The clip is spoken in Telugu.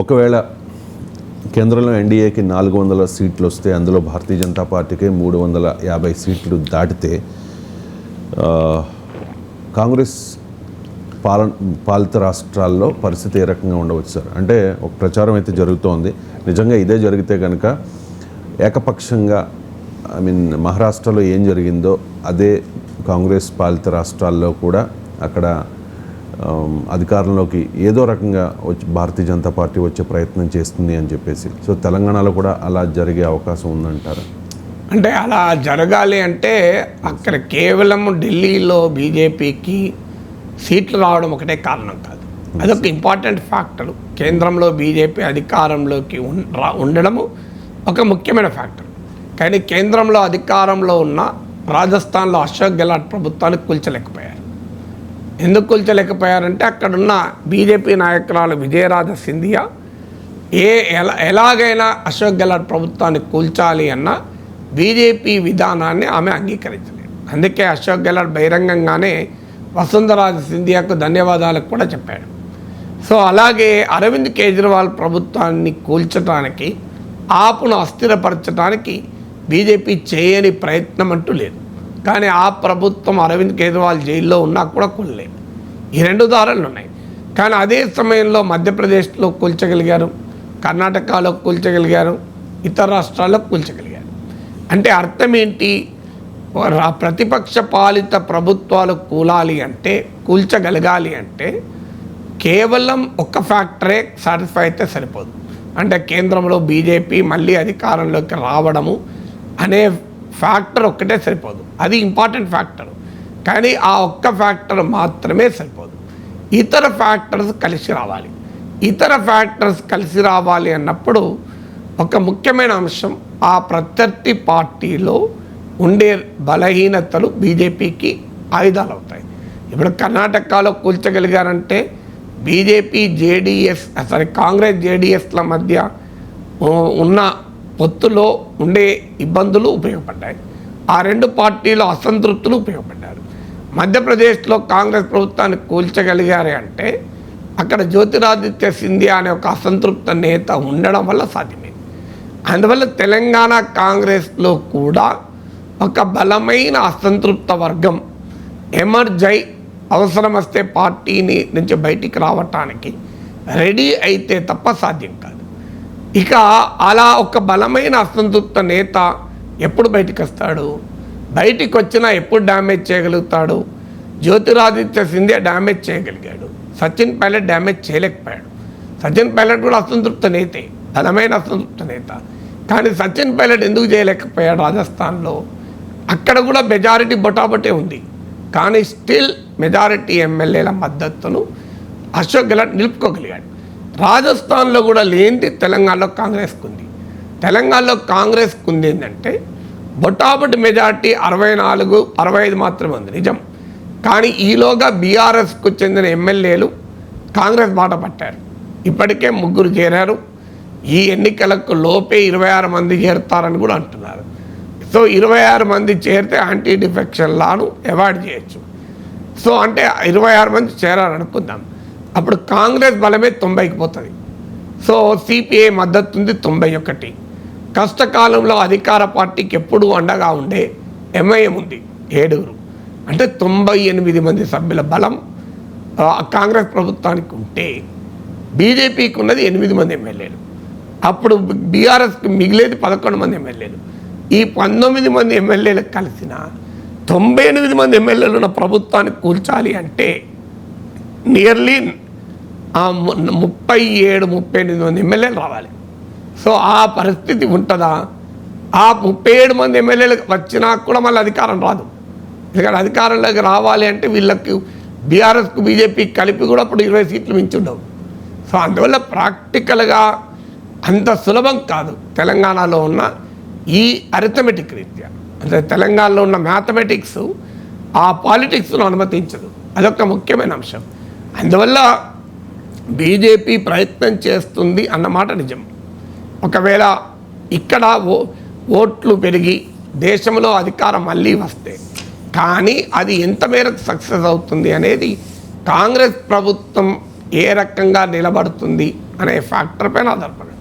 ఒకవేళ కేంద్రంలో ఎన్డీఏకి నాలుగు వందల సీట్లు వస్తే అందులో భారతీయ జనతా పార్టీకి మూడు వందల యాభై సీట్లు దాటితే కాంగ్రెస్ పాలన పాలిత రాష్ట్రాల్లో పరిస్థితి ఏ రకంగా ఉండవచ్చు సార్? అంటే ఒక ప్రచారం అయితే జరుగుతోంది. నిజంగా ఇదే జరిగితే కనుక ఏకపక్షంగా ఐ మీన్ మహారాష్ట్రలో ఏం జరిగిందో అదే కాంగ్రెస్ పాలిత రాష్ట్రాల్లో కూడా అక్కడ అధికారంలోకి ఏదో రకంగా వచ్చి భారతీయ జనతా పార్టీ వచ్చే ప్రయత్నం చేస్తుంది అని చెప్పేసి. సో తెలంగాణలో కూడా అలా జరిగే అవకాశం ఉందంటారు? అంటే అలా జరగాలి అంటే అక్కడ కేవలం ఢిల్లీలో బీజేపీకి సీట్లు రావడం ఒకటే కారణం కాదు. అదొక ఇంపార్టెంట్ ఫ్యాక్టర్. కేంద్రంలో బీజేపీ అధికారంలోకి రా- ఉండడము ఒక ముఖ్యమైన ఫ్యాక్టర్. కానీ కేంద్రంలో అధికారంలో ఉన్న రాజస్థాన్లో అశోక్ గెహ్లాట్ ప్రభుత్వాన్ని కూల్చలేకపోయారు. ఎందుకు కూల్చలేకపోయారంటే అక్కడున్న బీజేపీ నాయకురాలు విజయరాజ సింధియా ఏ ఎలా ఎలాగైనా అశోక్ గెహ్లాట్ ప్రభుత్వాన్ని కూల్చాలి అన్న బీజేపీ విధానాన్ని ఆమె అంగీకరించలేదు. అందుకే అశోక్ గెహ్లాట్ బహిరంగంగానే వసుంధరాజ సింధియాకు ధన్యవాదాలకు కూడా చెప్పాడు. సో అలాగే అరవింద్ కేజ్రీవాల్ ప్రభుత్వాన్ని కూల్చడానికి ఆపును అస్థిరపరచడానికి బీజేపీ చేయని ప్రయత్నం అంటూ లేదు. కానీ ఆ ప్రభుత్వం అరవింద్ కేజ్రీవాల్ జైల్లో ఉన్నా కూడా కూలలేదు ఈ రెండు దారులు ఉన్నాయి. కానీ అదే సమయంలో మధ్యప్రదేశ్లో కూల్చగలిగారు కర్ణాటకలో కూల్చగలిగారు ఇతర రాష్ట్రాల్లో కూల్చగలిగారు. అంటే అర్థం ఏంటి? రా- ప్రతిపక్ష పాలిత ప్రభుత్వాలు కూలాలి అంటే కూల్చగలగాలి అంటే కేవలం ఒక్క ఫ్యాక్టరే సాటిస్ఫై అయితే సరిపోదు. అంటే కేంద్రంలో బీజేపీ మళ్ళీ అధికారంలోకి రావడము అనే ఫ్యాక్టర్ ఒక్కటే సరిపోదు. అది ఇంపార్టెంట్ ఫ్యాక్టర్. కానీ ఆ ఒక్క ఫ్యాక్టర్ మాత్రమే సరిపోదు. ఇతర ఫ్యాక్టర్స్ కలిసి రావాలి. ఇతర ఫ్యాక్టర్స్ కలిసి రావాలి అన్నప్పుడు ఒక ముఖ్యమైన అంశం ఆ ప్రత్యర్థి పార్టీలో ఉండే బలహీనతలు బీజేపీకి ఆయుధాలు అవుతాయి ఇప్పుడు కర్ణాటకలో కూల్చగలిగారంటే బీజేపీ జేడిఎస్ సారీ కాంగ్రెస్ జేడిఎస్ల మధ్య ఉన్న పొత్తులో ఉండే ఇబ్బందులు ఉపయోగపడ్డాయి. ఆ రెండు పార్టీలు అసంతృప్తులు ఉపయోగపడ్డారు. మధ్యప్రదేశ్లో కాంగ్రెస్ ప్రభుత్వాన్ని కూల్చగలిగారే అంటే అక్కడ జ్యోతిరాదిత్య సింధియా అనే ఒక అసంతృప్త నేత ఉండడం వల్ల సాధ్యమైంది అందువల్ల తెలంగాణ కాంగ్రెస్లో కూడా ఒక బలమైన అసంతృప్త వర్గం ఎమర్జై అవసరం వస్తే పార్టీని నుంచి బయటికి రావటానికి రెడీ అయితే తప్ప సాధ్యం కాదు. ఇక అలా ఒక బలమైన అసంతృప్త నేత ఎప్పుడు బయటికి వస్తాడు బయటికి వచ్చినా ఎప్పుడు డ్యామేజ్ చేయగలుగుతాడు? జ్యోతిరాదిత్య సింధియా డ్యామేజ్ చేయగలిగాడు. సచిన్ పైలట్ డ్యామేజ్ చేయలేకపోయాడు. సచిన్ పైలట్ కూడా అసంతృప్త నేతే బలమైన అసంతృప్త నేత. కానీ సచిన్ పైలట్ ఎందుకు చేయలేకపోయాడు రాజస్థాన్లో? అక్కడ కూడా మెజారిటీ బొటాబొటే ఉంది. కానీ స్టిల్ మెజారిటీ ఎమ్మెల్యేల మద్దతును అశోక్ గెహ్లాట్ నిలుపుకోగలిగాడు. రాజస్థాన్లో కూడా లేనిది తెలంగాణలో కాంగ్రెస్కు ఉంది తెలంగాణలో కాంగ్రెస్కు ఉంది ఏంటంటే బొటాబొటి మెజార్టీ అరవై నాలుగు అరవై ఐదు మాత్రమే ఉంది నిజం. కానీ ఈలోగా బీఆర్ఎస్కు చెందిన ఎమ్మెల్యేలు కాంగ్రెస్ బాట పట్టారు. ఇప్పటికే ముగ్గురు చేరారు. ఈ ఎన్నికలకు లోపే ఇరవై ఆరు మంది చేరుతారని కూడా అంటున్నారు. సో ఇరవై ఆరు మంది చేరితే యాంటీ డిఫెక్షన్ లాను అవాయిడ్ చేయొచ్చు. సో అంటే ఇరవై ఆరు మంది చేరారనుకుందాం. అప్పుడు కాంగ్రెస్ బలమే తొంభైకి పోతుంది. సో సిపిఐ మద్దతు ఉంది తొంభై ఒకటి. కష్టకాలంలో అధికార పార్టీకి ఎప్పుడూ అండగా ఉండే ఎంఐఎం ఉంది ఏడుగురు అంటే తొంభై ఎనిమిది మంది సభ్యుల బలం ఆ, కాంగ్రెస్ ప్రభుత్వానికి ఉంటే బీజేపీకి ఉన్నది ఎనిమిది మంది ఎమ్మెల్యేలు అప్పుడు బీఆర్ఎస్కి మిగిలేది పదకొండు మంది ఎమ్మెల్యేలు ఈ పంతొమ్మిది మంది ఎమ్మెల్యేలకు కలిసిన తొంభై ఎనిమిది మంది ఎమ్మెల్యేలు ఉన్న ప్రభుత్వాన్ని కూల్చాలి అంటే నియర్లీ ఆ ముప్పై ఏడు ముప్పై ఎనిమిది మంది ఎమ్మెల్యేలు రావాలి. సో ఆ పరిస్థితి ఉంటుందా? ఆ ముప్పై ఏడు మంది ఎమ్మెల్యేలు వచ్చినా కూడా మళ్ళీ అధికారం రాదు. ఎందుకంటే అధికారంలోకి రావాలి అంటే వీళ్ళకి బీఆర్ఎస్కు బీజేపీకి కలిపి కూడా అప్పుడు ఇరవై సీట్లు మించి ఉండవు సో అందువల్ల ప్రాక్టికల్గా అంత సులభం కాదు తెలంగాణలో ఉన్న ఈ అరిథమెటిక్ రీత్యా. అంటే తెలంగాణలో ఉన్న మ్యాథమెటిక్స్ ఆ పాలిటిక్స్ను అనుమతించదు. అదొక ముఖ్యమైన అంశం. అందువల్ల బీజేపీ ప్రయత్నం చేస్తుంది అన్నమాట నిజం. ఒకవేళ ఇక్కడ ఓ ఓట్లు పెరిగి దేశంలో అధికారం మళ్ళీ వస్తే కానీ అది ఎంత మేరకు సక్సెస్ అవుతుంది అనేది కాంగ్రెస్ ప్రభుత్వం ఏ రకంగా నిలబడుతుంది అనే ఫ్యాక్టర్ పైన ఆధారపడి